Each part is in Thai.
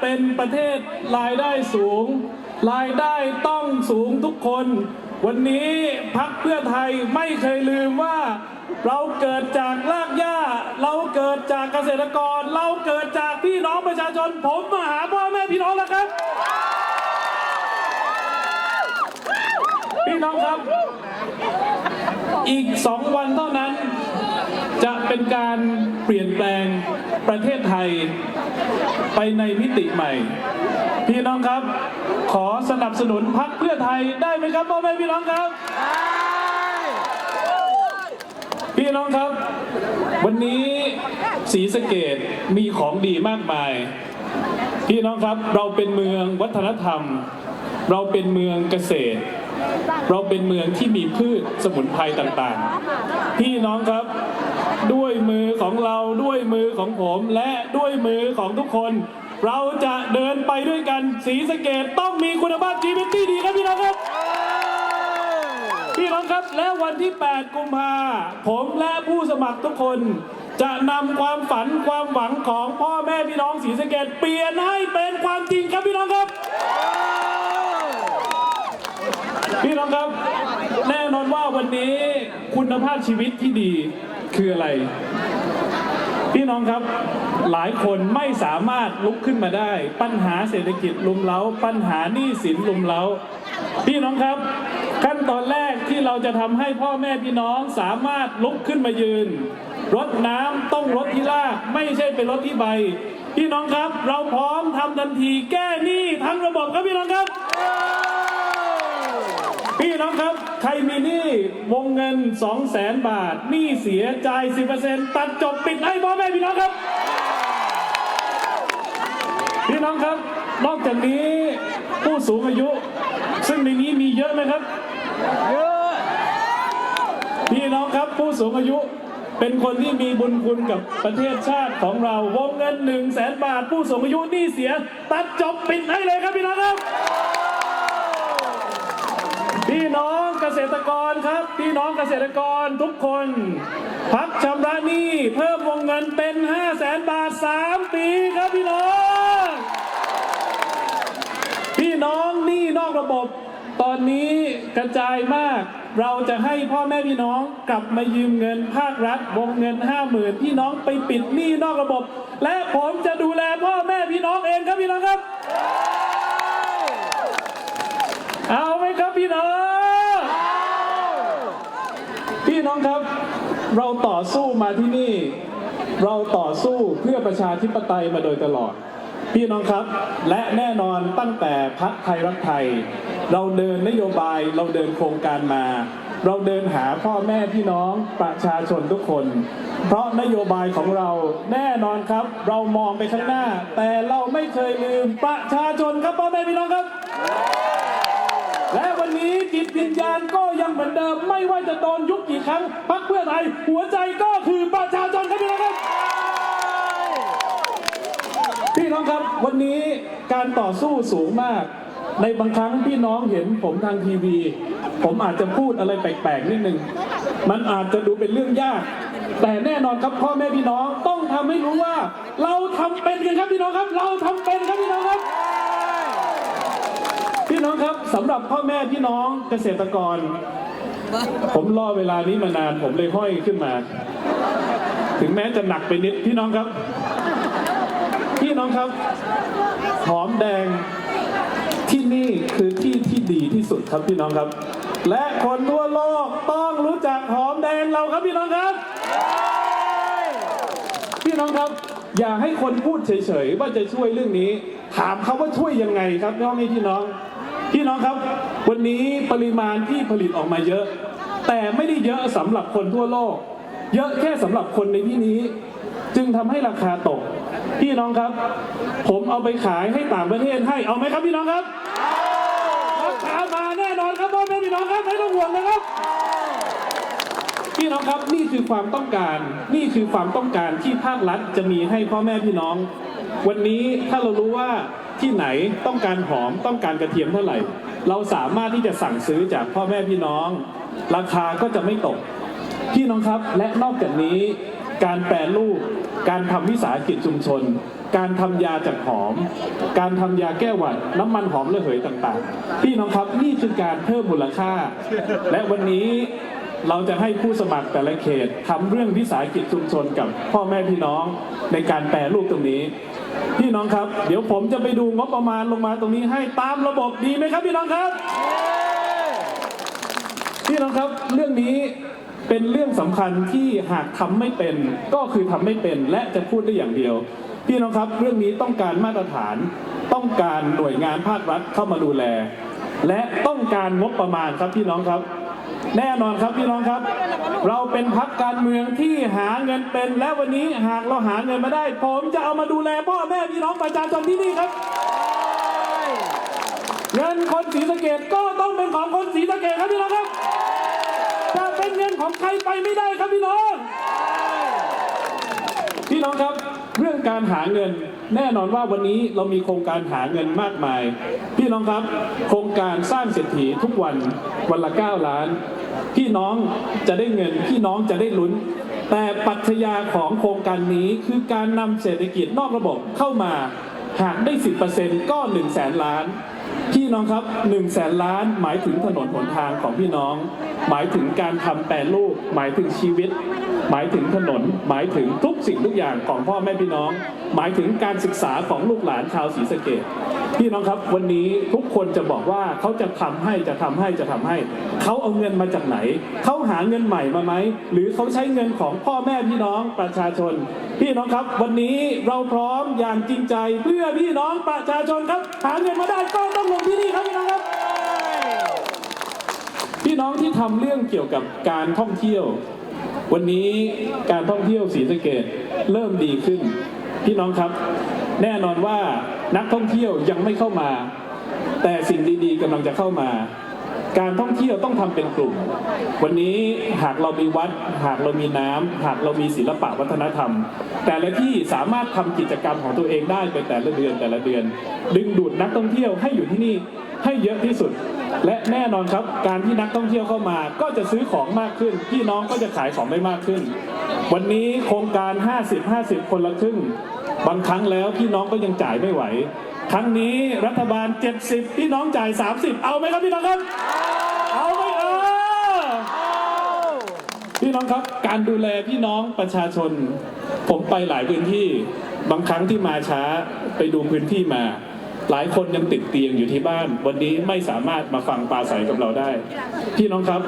เป็นประเทศรายได้สูง รายได้ต้องสูงทุกคน วันนี้พักเพื่อไทยไม่เคยลืมว่า เราเกิดจากรากหญ้า เราเกิดจากเกษตรกร เราเกิดจากพี่น้องประชาชน ผมมาหาพ่อแม่พี่น้องแล้วครับพี่น้องครับ อีกสองวันเท่านั้น จะเป็นการเปลี่ยนแปลง ประเทศไทยไปในมิติใหม่ พี่น้องครับ ขอสนับสนุนพักเพื่อไทยได้ไหมครับพ่อแม่พี่น้องครับ พี่น้องครับ วันนี้ศรีสะเกดมีของดีมากมาย พี่น้องครับเราเป็นเมืองวัฒนธรรม เราเป็นเมืองเกษตร เราเป็นเมืองที่มีพืชสมุนไพรต่างๆ พี่น้องครับ ด้วยมือของเราด้วยมือของผมและด้วยมือของทุกคน เราจะเดินไปด้วยกันสีสะเกตต้องมีคุณภาพชีวิตที่ดีครับพี่น้องครับพี่น้องครับและวันที่ 8 กุมภาผมและผู้สมัครทุกคน จะนำความฝันความหวังของพ่อแม่พี่น้องศรีสะเกดเปลี่ยนให้เป็นความจริงครับพี่น้องครับพี่น้องครับ แน่นอนว่าวันนี้คุณภาพชีวิตที่ดี คืออะไร พี่น้องครับหลายคนไม่สามารถลุกขึ้นมาได้ ปัญหาเศรษฐกิจลุมเล้า ปัญหาหนี้สินลุมเล้า พี่น้องครับ ขั้นตอนแรกที่เราจะทำให้พ่อแม่พี่น้องสามารถลุกขึ้นมายืนรถน้ำต้องรถที่ลากไม่ใช่เป็นรถที่ใบ พี่น้องครับ เราพร้อมทำทันทีแก้หนี้ทั้งระบบครับพี่น้องครับ พี่น้องครับ รมีหนี้วงเงิน 2 0 0แสนบาทหนี้เสียจ่าย 10%ตัดจบปิดให้พ่อแม่พี่น้องครับ พี่น้องครับ นอกจากนี้ผู้สูงอายุ ซึ่งในนี้มีเยอะไหมครับ เยอะ พี่น้องครับผู้สูงอายุเป็นคนที่มีบุญคุณกับประเทศชาติของเรา วงเงิน1 0 0 0 0แสนบาท ผู้สูงอายุหนี้เสีย ตัดจบปิดให้เลยครับพี่น้องครับ พี่น้องเก ษตรกรครับ พี่น้องเกษตรกรทุกคน พักชำระหนี้เพิ่มวงเงินเป็น 5 0 0แสนบาท 3 ปีครับพี่น้อง พี่น้องหนี้นอกระบบ ตอนนี้กระจายมาก เราจะให้พ่อแม่พี่น้องกลับมายืมเงินภาครัฐวงเงิน 5 0,000พี่น้องไปปิดหนี้นอกระบบ และผมจะดูแลพ่อแม่พี่น้องเองครับพี่น้องครับ เอาไหมครับพี่น้อง ครับ เราต่อสู้มาที่นี่ เราต่อสู้เพื่อประชาธิปไตยมาโดยตลอด พี่น้องครับ และแน่นอนตั้งแต่พักไทยรักไทย เราเดินนโยบายเราเดินโครงการมา เราเดินหาพ่อแม่พี่น้องประชาชนทุกคน เพราะนโยบายของเราแน่นอนครับ เรามองไปข้างหน้า แต่เราไม่เคยลืมประชาชนครับพ่อแม่พี่น้องครับ และวันนี้จิตวิญญาณก็ยังเหมือนเดิม ไม่ว่าจะโดนยุบกี่ครั้งพักเพื่อไทย หัวใจก็คือประชาชนครับพี่น้องครับพี่น้องครับวันนี้การต่อสู้สูงมาก ในบางครั้งพี่น้องเห็นผมทางทีวี ผมอาจจะพูดอะไรแปลกๆนิดนึงมันอาจจะดูเป็นเรื่องยาก แต่แน่นอนครับพ่อแม่พี่น้องต้องทำให้รู้ว่า เราทำเป็นกันครับพี่น้องครับ เราทำเป็นครับพี่น้องครับ พี่น้องครับสำหรับพ่อแม่พี่น้องเกษตรกร ผมรอเวลานี้มานานผมเลยห้อยขึ้นมา ถึงแม้จะหนักไปนิดพี่น้องครับ พี่น้องครับ หอมแดงที่นี่คือที่ที่ดีที่สุดครับพี่น้องครับ และคนทั่วโลกต้องรู้จักหอมแดงเราครับพี่น้องครับ พี่น้องครับ อย่าให้คนพูดเฉยๆว่าจะช่วยเรื่องนี้ ถามเขาว่าช่วยยังไงครับน้องนี่พี่น้อง น้องครับ วันนี้ปริมาณที่ผลิตออกมาเยอะ แต่ไม่ได้เยอะสำหรับคนทั่วโลก เยอะแค่สำหรับคนในที่นี้ จึงทำให้ราคาตก พี่น้องครับ ผมเอาไปขายให้ต่างประเทศให้เอาไหมครับพี่น้องครับราคามาแน่นอนครับพ่อแม่พี่น้องครับไม่ต้องห่วงนะครับพี่น้องครับนี่คือความต้องการ นี่คือความต้องการที่ภาครัฐจะมีให้พ่อแม่พี่น้อง วันนี้ถ้าเรารู้ว่า ที่ไหนต้องการหอมต้องการกระเทียมเท่าไหร่ เราสามารถที่จะสั่งซื้อจากพ่อแม่พี่น้อง ราคาก็จะไม่ตก พี่น้องครับและนอกจากนี้การแปรรูป การทำวิสาหกิจชุมชน การทำยาจากหอม การทำยาแก้หวัด น้ำมันหอมระเหยต่างๆ พี่น้องครับนี่คือการเพิ่มมูลค่า และวันนี้เราจะให้ผู้สมัครแต่ละเขตทำเรื่องวิสาหกิจชุมชนกับพ่อแม่พี่น้องในการแปรรูปตรงนี้ พี่น้องครับ เดี๋ยวผมจะไปดูงบประมาณลงมาตรงนี้ให้ตามระบบดีไหมครับพี่น้องครับ พี่น้องครับเรื่องนี้เป็นเรื่องสำคัญที่หากทำไม่เป็น ก็คือทำไม่เป็นและจะพูดได้อย่างเดียว พี่น้องครับเรื่องนี้ต้องการมาตรฐาน ต้องการหน่วยงานภาครัฐเข้ามาดูแล และต้องการงบประมาณครับพี่น้องครับ แน่นอนครับพี่น้องครับ เราเป็นพักการเมืองที่หาเงินเป็นและวันนี้หากเราหาเงินมาได้ ผมจะเอามาดูแลพ่อแม่พี่น้องประชาชนที่นี่ครับ เงินคนศรีสะเกดก็ต้องเป็นของคนศรีสะเกดครับพี่น้องครับจะเป็นเงินของใครไปไม่ได้ครับพี่น้อง พี่น้องครับเรื่องการหาเงินแน่นอนว่าวันนี้เรามีโครงการหาเงินมากมาย พี่น้องครับ โครงการสร้างเศรษฐีทุกวันวันละ 9 ล้าน พี่น้องจะได้เงินพี่น้องจะได้ลุ้น แต่ปัจจัยของโครงการนี้คือการนำเศรษฐกิจนอกระบบเข้ามา หากได้ 10%ก็ 1 0 0 0 0แสนล้าน พี่น้องครับ1นึ่งแสนล้านหมายถึงถนนหนทางของพี่น้องหมายถึงการทำแปรรูปหมายถึงชีวิต หมายถึงถนน หมายถึงทุกสิ่งทุกอย่างของพ่อแม่พี่น้อง หมายถึงการศึกษาของลูกหลานชาวศรีสะเกดพี่น้องครับวันนี้ทุกคนจะบอกว่าเขาจะทำให้จะทำให้จะทำให้ เขาเอาเงินมาจากไหน เขาหาเงินใหม่มาไหมหรือเขาใช้เงินของพ่อแม่พี่น้องประชาชน พี่น้องครับ วันนี้เราพร้อมอย่างจริงใจเพื่อพี่น้องประชาชนครับ หาเงินมาได้ก็ต้องลงที่นี่ครับพี่น้องครับ น้องที่ทำเรื่องเกี่ยวกับการท่องเที่ยว วันนี้การท่องเที่ยวศรีสะเกดเริ่มดีขึ้น พี่น้องครับ แน่นอนว่านักท่องเที่ยวยังไม่เข้ามา แต่สิ่งดีๆกำลังจะเข้ามา การท่องเที่ยวต้องทำเป็นกลุ่ม วันนี้หากเรามีวัด หากเรามีน้ำหากเรามีศิลปะวัฒนธรรม แต่ละที่สามารถทำกิจกรรมของตัวเองได้เป็นแต่ละเดือนแต่ละเดือน ดึงดูดนักท่องเที่ยวให้อยู่ที่นี่ให้เยอะที่สุด และแน่นอนครับ การที่นักท่องเที่ยวเข้ามา ก็จะซื้อของมากขึ้น พี่น้องก็จะขายของได้มากขึ้น วันนี้โครงการ 50-50 คนละครึ่ง บางครั้งแล้วพี่น้องก็ยังจ่ายไม่ไหวครั้งนี้รัฐบาล 70 พี่น้องจ่าย 30 เอาไหมครับพี่น้องครับ เอาไหมเออพี่น้องครับการดูแลพี่น้องประชาชน ผมไปหลายพื้นที่บางครั้งที่มาช้าไปดูพื้นที่มา หลายคนยังติดเตียงอยู่ที่บ้าน วันนี้ไม่สามารถมาฟังปราศัยกับเราได้ พี่น้องครับ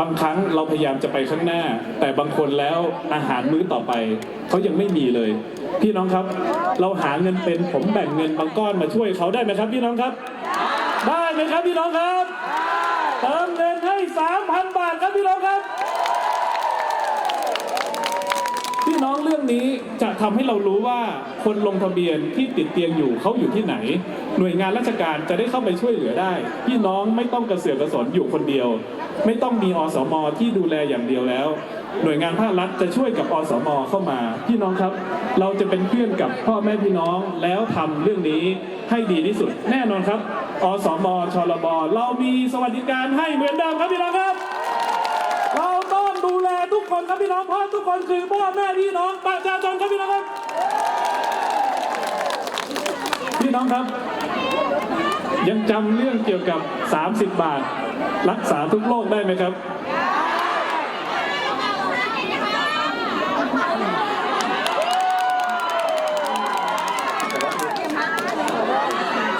บางครั้งเราพยายามจะไปข้างหน้า แต่บางคนแล้วอาหารมื้อต่อไปเขายังไม่มีเลย พี่น้องครับ เราหาเงินเป็นผมแบ่งเงินบางก้อนมาช่วยเขาได้ไหมครับ พี่น้องครับ ได้ไหมครับพี่น้องครับ 3,000 บาทครับพี่น้องครับ พี่น้องเรื่องนี้จะทำให้เรารู้ว่าคนลงทะเบียนที่ติดเตียงอยู่เขาอยู่ที่ไหน หน่วยงานราชการจะได้เข้าไปช่วยเหลือได้ พี่น้องไม่ต้องกระเสือกกระสนอยู่คนเดียว ไม่ต้องมีอสมที่ดูแลอย่างเดียวแล้ว หน่วยงานภาครัฐจะช่วยกับอสมเข้ามา พี่น้องครับ เราจะเป็นเพื่อนกับพ่อแม่พี่น้องแล้วทำเรื่องนี้ ให้ดีที่สุด แน่นอนครับ อสมชลบเรามีสวัสดิการให้เหมือนเดิมครับพี่น้องครับ เราต้องดูแลทุกคนครับพี่น้องเพราะทุกคนคือพ่อแม่พี่น้องประชาชนครับพี่น้องครับ พี่น้องครับ ยังจำเรื่องเกี่ยวกับ 30 บาท รักษาทุกโรคได้ไหมครับ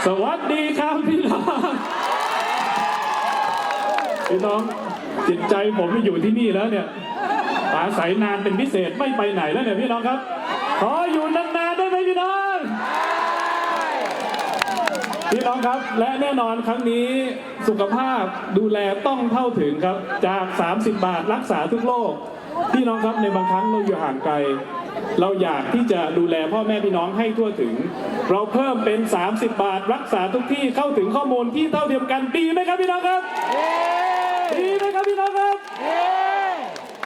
สวัสดีครับพี่น้องพี่น้องจิตใจผมไม่อยู่ที่นี่แล้วเนี่ยอาศัยนานเป็นพิเศษไม่ไปไหนแล้วเนี่ยพี่น้องครับ ขออยู่นานๆได้ไหมพี่น้อง พี่น้องครับ และแน่นอนครั้งนี้สุขภาพดูแลต้องเท่าถึงครับ จาก 30 บาทรักษาทุกโรคพี่น้องครับในบางครั้งเราอยู่ห่างไกล เราอยากที่จะดูแลพ่อแม่พี่น้องให้ทั่วถึง เราเพิ่มเป็น 30 บาท รักษาทุกที่เข้าถึงข้อมูลที่เท่าเทียมกันดีไหมครับพี่น้องครับดีไหมครับพี่น้องครับ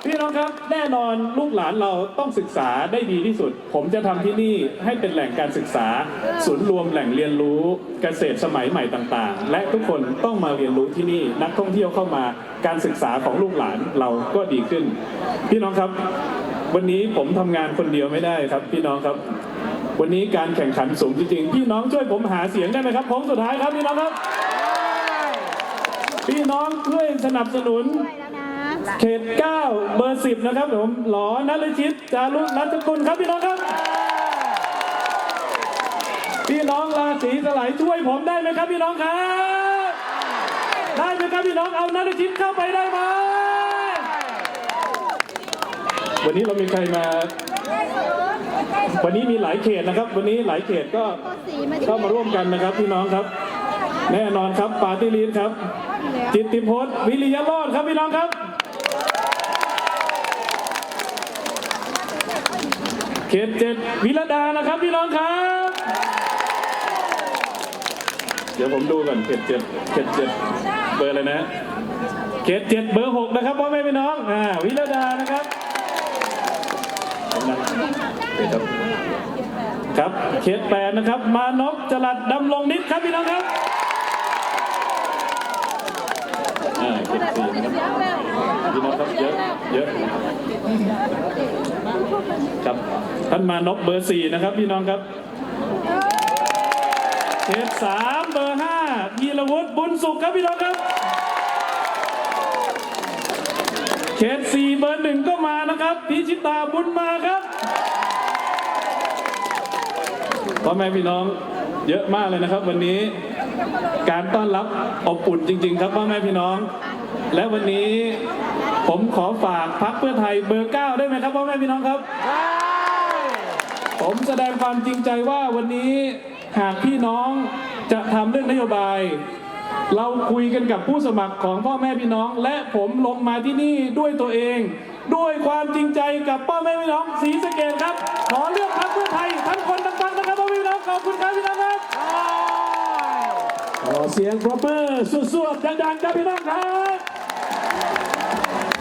พี่น้องครับแน่นอนลูกหลานเราต้องศึกษาได้ดีที่สุด ผมจะทำที่นี่ให้เป็นแหล่งการศึกษา ศูนย์รวมแหล่งเรียนรู้เกษตรสมัยใหม่ต่างๆ และทุกคนต้องมาเรียนรู้ที่นี่นักท่องเที่ยวเข้ามาการศึกษาของลูกหลานเราก็ดีขึ้น พี่น้องครับ วันนี้ผมทำงานคนเดียวไม่ได้ครับ พี่น้องครับ วันนี้การแข่งขันสูงจริงๆ พี่น้องช่วยผมหาเสียงได้ไหมครับโค้งสุดท้ายครับพี่น้องครับ พี่น้องช่วยสนับสนุน เขต9เบอร์10นะครับผมหลอนฤชิตจารุรัตกุลครับพี่น้องครับ พี่น้องราศีสลายช่วยผมได้ไหมครับพี่น้องครับ ได้ไหมครับพี่น้องเอานฤชิตเข้าไปได้ไหม วันนี้เรามีใครมา วันนี้มีหลายเขตนะครับ วันนี้หลายเขตก็เข้ามาร่วมกันนะครับพี่น้องครับ แน่นอนครับปาร์ตี้ลีดครับ จิตติพจน์วิริยรอดครับพี่น้องครับเขตเจ็ดวิรดานะครับพี่น้องครับ เดี๋ยวผมดูก่อนเขตเจ็ดเขตเจ็ดเบอร์อะไรนะเขตเจ็ดเบอร์หกนะครับพ่อแม่พี่น้องอ่าวิรดานะครับ ครับครับเขตแปดนะครับ มานพจรัดดำรงนิดครับพี่น้องครับเขตสี่นะครับพี่น้องครับเยอะเยอะครับท่านมานพเบอร์สี่นะครับพี่น้องครับเขตสามเบอร์ห้าพีรวุฒิบุญสุขครับพี่น้องครับ เขตสี่เบอร์หนึ่งก็มานะครับพิชิตาบุญมาครับพ่อแม่พี่น้องเยอะมากเลยนะครับ วันนี้การต้อนรับอบอุ่นจริง ๆ ครับพ่อแม่พี่น้อง และวันนี้ผมขอฝากพักเพื่อไทยเบอร์เก้าได้ไหมครับพ่อแม่พี่น้องครับผมแสดงความจริงใจว่าวันนี้หากพี่น้องจะทำเรื่องนโยบาย เราคุยกันกับผู้สมัครของพ่อแม่พี่น้อง และผมลงมาที่นี่ด้วยตัวเอง ด้วยความจริงใจกับพ่อแม่พี่น้องสีสะเกดครับ ขอเลือกพรรคเพื่อไทยทั้งคนดังๆนะครับพ่อแม่พี่น้องขอบคุณครับพี่น้องครับขอเสียงปรบมือสุดๆดังๆครับพี่น้องครับ